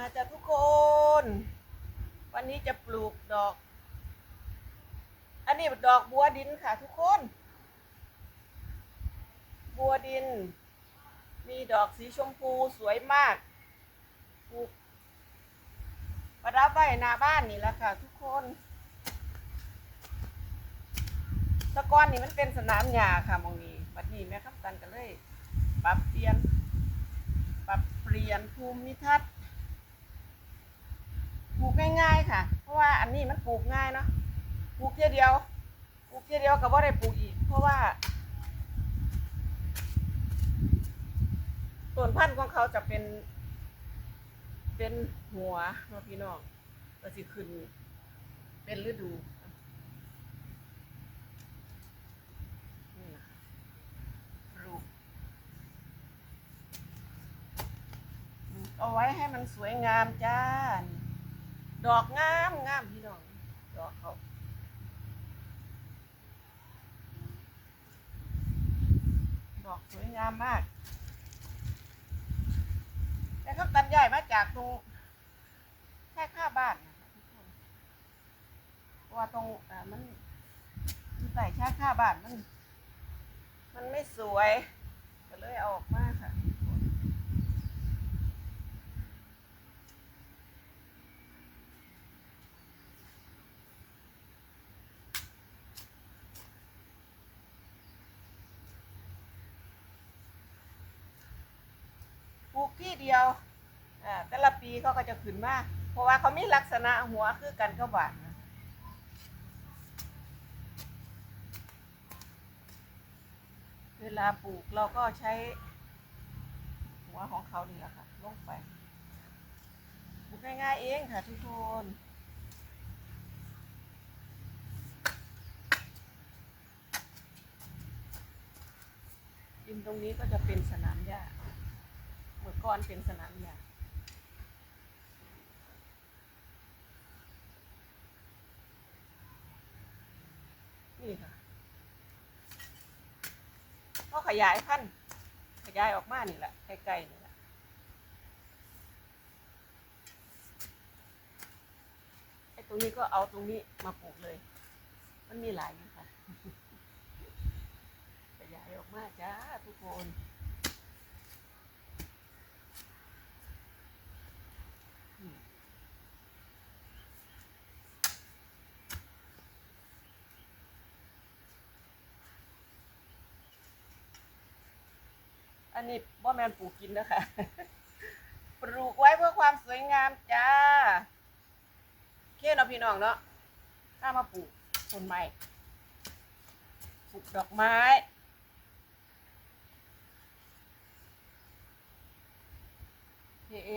มาจากทุกคน วันนี้จะปลูกดอก อันนี้ดอกบัวดินค่ะทุกคน บัวดิน มีดอกสีชมพูสวยมากปลูกประดับไว้หน้าบ้านนี่แหละค่ะ ทุกคนตะกอนนี่มันเป็นสนามหญ้าค่ะมองนี้บัดนี้แม่คับกันก็เลย ปรับเปลี่ยน ปรับเปลี่ยนภูมิทัศน์ ง่ายๆค่ะ เพราะว่าอันนี้มันปลูกง่ายเนาะปลูกเทียเดียวปลูกเทียเดียวก็บ่ได้ปลูกอีก เพราะว่าต้นพันธุ์ของเขาจะเป็น เป็นหัวเนาะพี่น้องก็สิขึ้น เป็นฤดูปลูกเอาไว้ให้มันสวยงามจ้า ดอกงามงามพี่น้องดอกเขาดอกสวยงามมากแต่เขาตัดใหญ่มาจากตรงแค่ข้าบ้านว่าตรงอ่ามันใส่แค่ข้าบ้านมัน มันไม่สวย ก็เลยเอาออกมาค่ะทุกคน ป ลูกที่เดียวอ่าแต่ละปีเขาก็จะขึ้นมาเพราะว่าเขามีลักษณะหัวคือกันกับบานนะเวลาปลูกเราก็ใช้ หัวของเขานี่แหละค่ะลงไปปลูกง่ายๆเองค่ะทุกคนดินตรงนี้ก็จะเป็นสนามหญ้า เมื่อก่อนเป็นสนามหญ้านี่ค่ะก็ขยายพันธุ์ขยายออกมานี่แหละใกล้ๆนี่แหละไอ้ตรงนี้ก็เอาตรงนี้มาปลูกเลย มันมีหลายอยู่ค่ะขยายออกมาจ้าทุกคน อันนี้บ่แมนปลูกกินนะคะ ปลูกไว้เพื่อความสวยงามจ้าเคเนาะพี่น้องเนาะถ้ามาปลูกต้นไม้ปลูกดอกไม้ เอ